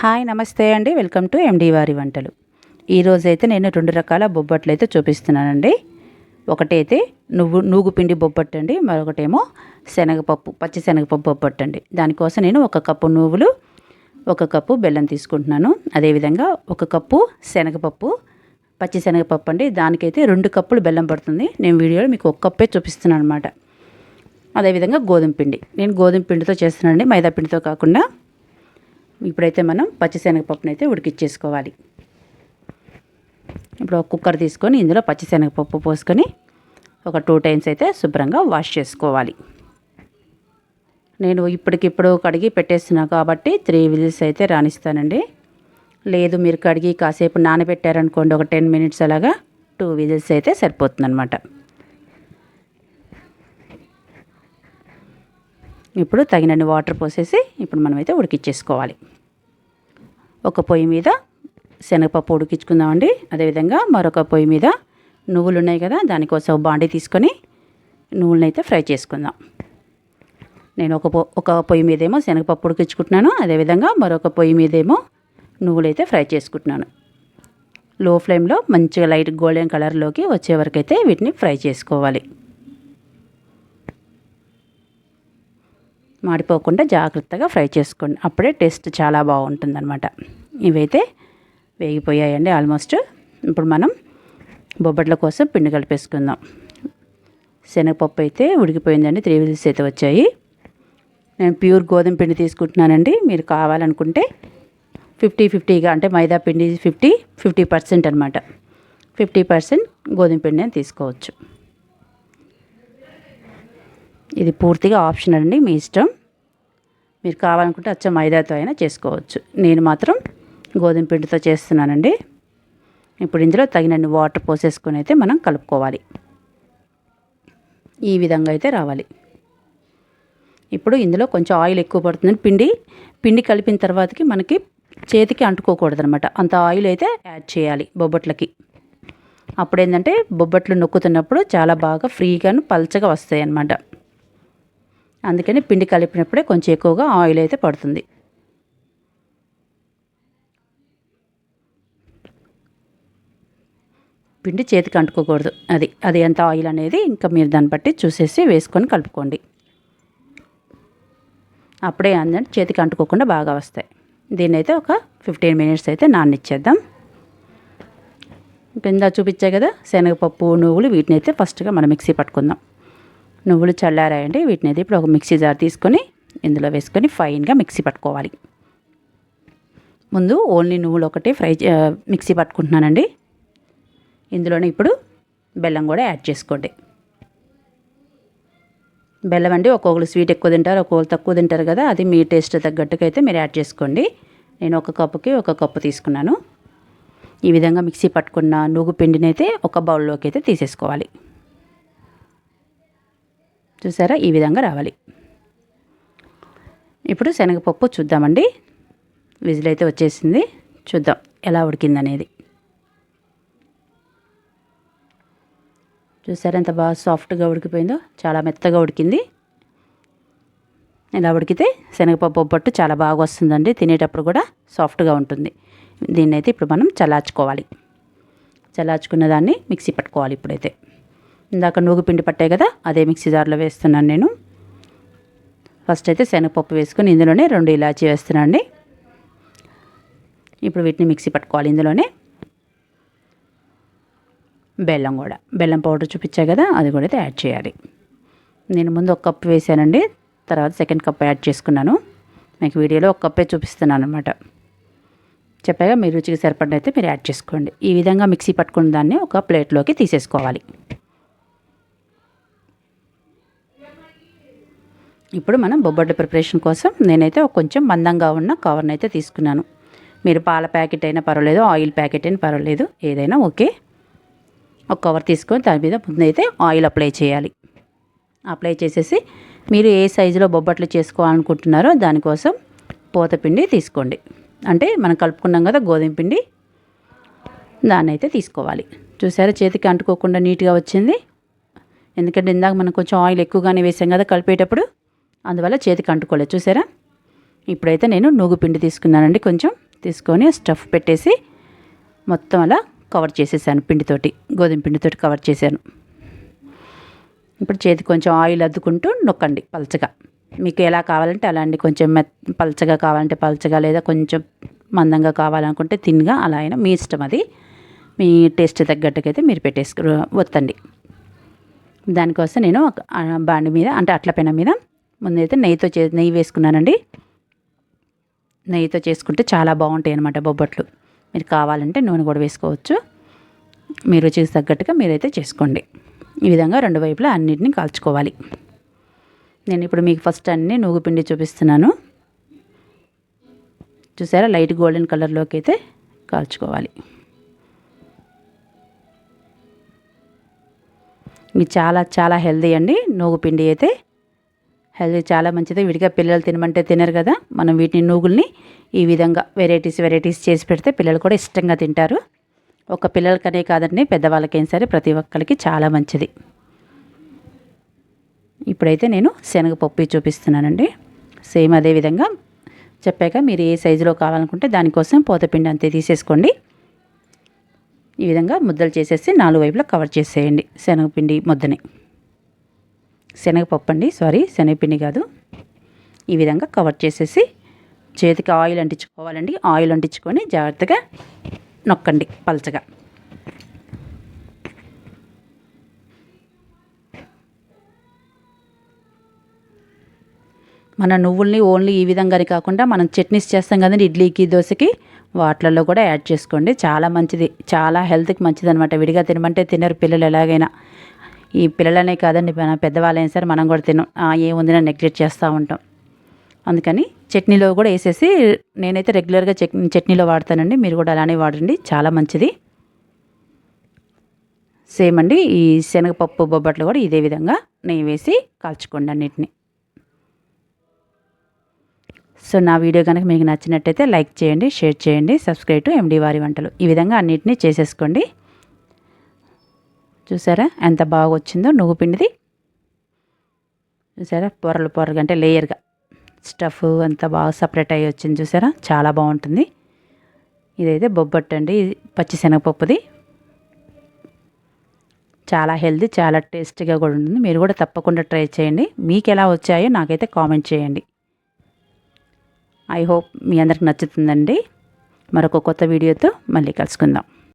Hi నమస్తే అండి. Welcome to MD వారి వంటలు. ఈరోజైతే నేను రెండు రకాల బొబ్బట్లు అయితే చూపిస్తున్నానండి. ఒకటైతే నువ్వు నూగు పిండి బొబ్బట్టు అండి. మరొకటేమో శనగపప్పు పచ్చి శనగపప్పు బొబ్బట్టు అండి. దానికోసం నేను ఒక కప్పు నువ్వులు ఒక కప్పు బెల్లం తీసుకుంటున్నాను. అదేవిధంగా ఒక కప్పు శనగపప్పు పచ్చి శనగపప్పు అండి. దానికైతే రెండు కప్పులు బెల్లం పడుతుంది. నేను వీడియోలో మీకు ఒక కప్పే చూపిస్తున్నాను అనమాట అదేవిధంగా గోధుమ పిండి. నేను గోధుమ పిండితో చేస్తున్నానండి. మైదా పిండితో కాకుండా ఇప్పుడైతే మనం పచ్చిశనగపప్పును అయితే ఉడికిచ్చేసుకోవాలి. ఇప్పుడు ఒక కుక్కర్ తీసుకొని ఇందులో పచ్చిశనగపప్పు పోసుకొని ఒక టూ టైమ్స్ అయితే శుభ్రంగా వాష్ చేసుకోవాలి. నేను ఇప్పటికిప్పుడు కడిగి పెట్టేస్తున్నా కాబట్టి త్రీ విజిల్స్ అయితే రాణిస్తానండి లేదు మీరు కడిగి కాసేపు నానబెట్టారనుకోండి ఒక టెన్ మినిట్స్ అలాగా టూ విజిల్స్ అయితే సరిపోతుందన్నమాట. ఇప్పుడు తగినన్ని వాటర్ పోసేసి ఇప్పుడు మనమైతే ఉడికిచ్చేసుకోవాలి. ఒక పొయ్యి మీద శనగపప్పు ఉడికించుకుందామండి. అదేవిధంగా మరొక పొయ్యి మీద నువ్వులు ఉన్నాయి కదా దానికోసం బాండి తీసుకొని నువ్వులను అయితే ఫ్రై చేసుకుందాం. నేను ఒక పొ ఒక పొయ్యి మీదేమో శనగపప్పు ఉడికించుకుంటున్నాను అదేవిధంగా మరొక పొయ్యి మీదేమో నువ్వులైతే ఫ్రై చేసుకుంటున్నాను. లో ఫ్లేమ్లో మంచిగా లైట్ గోల్డెన్ కలర్లోకి వచ్చే వరకు అయితే వీటిని ఫ్రై చేసుకోవాలి. మాడిపోకుండా జాగ్రత్తగా ఫ్రై చేసుకోండి. అప్పుడే టేస్ట్ చాలా బాగుంటుందన్నమాట. ఇవైతే వేగిపోయాయండి ఆల్మోస్ట్. ఇప్పుడు మనం బొబ్బట్ల కోసం పిండి కలిపేసుకుందాం. శనగపప్పు అయితే ఉడికిపోయిందండి. త్రీ విజిల్స్ అయితే వచ్చాయి. నేను ప్యూర్ గోధుమ పిండి తీసుకుంటున్నానండి. మీరు కావాలనుకుంటే ఫిఫ్టీ ఫిఫ్టీగా అంటే మైదా పిండి ఫిఫ్టీ ఫిఫ్టీ పర్సెంట్ అనమాట ఫిఫ్టీ పర్సెంట్ గోధుమ పిండి అని తీసుకోవచ్చు. ఇది పూర్తిగా ఆప్షన్ అండి మీ ఇష్టం. మీరు కావాలనుకుంటే అచ్చం మైదాతో అయినా చేసుకోవచ్చు. నేను మాత్రం గోధుమ పిండితో చేస్తున్నానండి. ఇప్పుడు ఇందులో తగినన్ని వాటర్ పోసేసుకొని అయితే మనం కలుపుకోవాలి. ఈ విధంగా అయితే రావాలి. ఇప్పుడు ఇందులో కొంచెం ఆయిల్ ఎక్కువ పడుతుంది పిండి పిండి కలిపిన తర్వాతకి మనకి చేతికి అంటుకోకూడదు అనమాట అంత ఆయిల్ అయితే యాడ్ చేయాలి బొబ్బట్లకి. అప్పుడు ఏంటంటే బొబ్బట్లు నొక్కుతున్నప్పుడు చాలా బాగా ఫ్రీగాను పల్చగా వస్తాయి అన్నమాట అందుకని పిండి కలిపినప్పుడే కొంచెం ఎక్కువగా ఆయిల్ అయితే పడుతుంది. పిండి చేతికి అంటుకోకూడదు. అది అది ఎంత ఆయిల్ అనేది ఇంకా మీరు దాన్ని బట్టి చూసేసి వేసుకొని కలుపుకోండి. అప్పుడే అందంటే చేతికి అంటుకోకుండా బాగా వస్తాయి. దీన్ని అయితే ఒక ఫిఫ్టీన్ మినిట్స్ అయితే నాన్నిచ్చేద్దాం కింద చూపించే కదా శనగపప్పు నువ్వులు వీటిని అయితే ఫస్ట్గా మనం మిక్సీ పట్టుకుందాం. నువ్వులు చల్లారాయండి. వీటిని అయితే ఇప్పుడు ఒక మిక్సీ జార్ తీసుకొని ఇందులో వేసుకొని ఫైన్గా మిక్సీ పట్టుకోవాలి. ముందు ఓన్లీ నువ్వులు ఒకటి ఫ్రై మిక్సీ పట్టుకుంటున్నానండి. ఇందులోనే ఇప్పుడు బెల్లం కూడా యాడ్ చేసుకోండి. బెల్లం అండి ఒక్కొక్కరు స్వీట్ ఎక్కువ తింటారు ఒక్కొక్కరు తక్కువ తింటారు కదా అది మీ టేస్ట్ తగ్గట్టుగా అయితే మీరు యాడ్ చేసుకోండి. నేను ఒక కప్పుకి ఒక కప్పు తీసుకున్నాను. ఈ విధంగా మిక్సీ పట్టుకున్న నువ్వు పిండిని అయితే ఒక బౌల్లోకి అయితే తీసేసుకోవాలి. చూసారా? ఈ విధంగా రావాలి. ఇప్పుడు శనగపప్పు చూద్దామండి. విజిల్ అయితే వచ్చేసింది. చూద్దాం ఎలా ఉడికిందనేది. చూసారా ఎంత బాగా సాఫ్ట్గా ఉడికిపోయిందో? చాలా మెత్తగా ఉడికింది. ఇలా ఉడికితే శనగపప్పు పట్టు చాలా బాగా వస్తుందండి. తినేటప్పుడు కూడా సాఫ్ట్గా ఉంటుంది. దీన్ని అయితే ఇప్పుడు మనం చల్లార్చుకోవాలి. చల్లార్చుకున్న దాన్ని మిక్సీ పట్టుకోవాలి ఇప్పుడైతే. ఇందాక నూగు పిండి పట్టాయి కదా అదే మిక్సీ జార్లో వేస్తున్నాను నేను. ఫస్ట్ అయితే శనగపప్పు వేసుకొని ఇందులోనే రెండు ఇలాచీ వేస్తున్నానండి. ఇప్పుడు వీటిని మిక్సీ పట్టుకోవాలి ఇందులోనే. బెల్లం కూడా. బెల్లం పౌడర్ చూపించా కదా అది కూడా అయితే యాడ్ చేయాలి. నేను ముందు ఒక కప్పు వేసానండి తర్వాత సెకండ్ కప్ యాడ్ చేసుకున్నాను. మీకు వీడియోలో ఒక కప్పే చూపిస్తున్నాను అనమాట చెప్పాగా మీ రుచికి సరిపడినైతే మీరు యాడ్ చేసుకోండి. ఈ విధంగా మిక్సీ పట్టుకున్న దాన్ని ఒక ప్లేట్లోకి తీసేసుకోవాలి. ఇప్పుడు మనం బొబ్బట్ల ప్రిపరేషన్ కోసం నేనైతే కొంచెం మందంగా ఉన్న కవర్ని అయితే తీసుకున్నాను. మీరు పాల ప్యాకెట్ అయినా పర్వాలేదు ఆయిల్ ప్యాకెట్ అయినా పర్వాలేదు ఏదైనా ఓకే. ఒక కవర్ తీసుకొని దాని మీద ముందైతే ఆయిల్ అప్లై చేయాలి. అప్లై చేసేసి మీరు ఏ సైజులో బొబ్బట్లు చేసుకోవాలనుకుంటున్నారో దానికోసం పోతపిండి తీసుకోండి. అంటే మనం కలుపుకున్నాం కదా గోధుమ పిండి దాన్ని అయితే తీసుకోవాలి. చూసారా చేతికి అంటుకోకుండా నీట్గా వచ్చింది? ఎందుకంటే ఇందాక మనం కొంచెం ఆయిల్ ఎక్కువగానే వేసాం కదా కలిపేటప్పుడు? అందువల్ల చేతికి అంటుకోలేదు. చూసారా? ఇప్పుడైతే నేను నూగు పిండి తీసుకున్నానండి కొంచెం. తీసుకొని స్టఫ్ పెట్టేసి మొత్తం అలా కవర్ చేసేసాను పిండితోటి గోధుమ పిండితోటి కవర్ చేశాను. ఇప్పుడు చేతి కొంచెం ఆయిల్ అద్దుకుంటూ నొక్కండి పలచగా. మీకు ఎలా కావాలంటే అలా అండి. కొంచెం మెత్ పలచగా కావాలంటే పలచగా లేదా కొంచెం మందంగా కావాలనుకుంటే తిన్గా అలా అయినా మీ ఇష్టం అది. మీ టేస్ట్ తగ్గట్టుకైతే మీరు పెట్టేసుకు వత్తండి దానికోసం నేను ఒక బాండి మీద అంటే అట్ల పెన మీద ముందైతే నెయ్యితో చే నెయ్యి వేసుకున్నానండి. నెయ్యితో చేసుకుంటే చాలా బాగుంటాయి అన్నమాట బొబ్బట్లు. మీరు కావాలంటే నూనె కూడా వేసుకోవచ్చు. మీరు రుచికి తగ్గట్టుగా మీరైతే చేసుకోండి. ఈ విధంగా రెండు వైపులా అన్నిటిని కాల్చుకోవాలి. నేను ఇప్పుడు మీకు ఫస్ట్ అన్ని నువ్వు పిండి చూపిస్తున్నాను. చూసారా? లైట్ గోల్డెన్ కలర్లోకి అయితే కాల్చుకోవాలి. ఇది చాలా చాలా హెల్దీ అండి. నూగు పిండి అయితే హెల్దీ చాలా మంచిది. విడిగా పిల్లలు తినమంటే తినరు కదా. మనం వీటిని నూగుల్ని ఈ విధంగా వెరైటీస్ వెరైటీస్ చేసి పెడితే పిల్లలు కూడా ఇష్టంగా తింటారు. ఒక పిల్లలకనే కాదండి పెద్దవాళ్ళకైనా సరే ప్రతి ఒక్కరికి చాలా మంచిది. ఇప్పుడైతే నేను శనగపప్పు చూపిస్తున్నానండి. సేమ్ అదే విధంగా చెప్పాక మీరు ఏ సైజులో కావాలనుకుంటే దానికోసం పోతపిండి అంతే తీసేసుకోండి. ఈ విధంగా ముద్దలు చేసేసి నాలుగు వైపులా కవర్ చేసేయండి శనగపిండి ముద్దని. శనగపప్పు అండి సారీ శనగపిండి కాదు. ఈ విధంగా కవర్ చేసేసి చేతికి ఆయిల్ అంటించుకోవాలండి. ఆయిల్ అంటించుకొని జాగ్రత్తగా నొక్కండి పలచగా. మన నువ్వుల్ని ఓన్లీ ఈ విధంగానే కాకుండా మనం చట్నీస్ చేస్తాం కదండి ఇడ్లీకి దోశకి వాటిలలో కూడా యాడ్ చేసుకోండి. చాలా మంచిది చాలా హెల్త్కి మంచిది అనమాట విడిగా తినమంటే తినరు పిల్లలు ఎలాగైనా. ఈ పిల్లలనే కాదండి మన పెద్దవాళ్ళైనా సరే మనం కూడా తినం. ఏముందినా నెగ్లెక్ట్ చేస్తూ ఉంటాం. అందుకని చట్నీలో కూడా వేసేసి నేనైతే రెగ్యులర్గా చట్ చట్నీలో వాడతానండి. మీరు కూడా అలానే వాడండి. చాలా మంచిది. సేమ్ అండి ఈ శనగపప్పు బొబ్బట్లు కూడా ఇదే విధంగా నెయ్యి వేసి కాల్చుకోండి అన్నిటిని. సో నా వీడియో కనుక మీకు నచ్చినట్టయితే లైక్ చేయండి షేర్ చేయండి సబ్స్క్రైబ్ టు ఎండి వారి వంటలు. ఈ విధంగా అన్నిటినీ చేసేసుకోండి. చూసారా? ఎంత బాగా వచ్చిందో నువ్వు పిండిది. చూసారా? పొరలు పొరలు అంటే లేయర్గా. స్టఫ్ అంతా బాగా సపరేట్ అయ్యి వచ్చింది చూసారా? చాలా బాగుంటుంది. ఇదైతే బొబ్బట్టు అండి. పచ్చిశనగపప్పుది చాలా హెల్దీ చాలా టేస్టీగా కూడా ఉంటుంది. మీరు కూడా తప్పకుండా ట్రై చేయండి. మీకు ఎలా వచ్చాయో నాకైతే కామెంట్ చేయండి. ఐ హోప్ మీ అందరికి నచ్చుతుందండి. మరొక కొత్త వీడియోతో మళ్ళీ కలుసుకుందాం.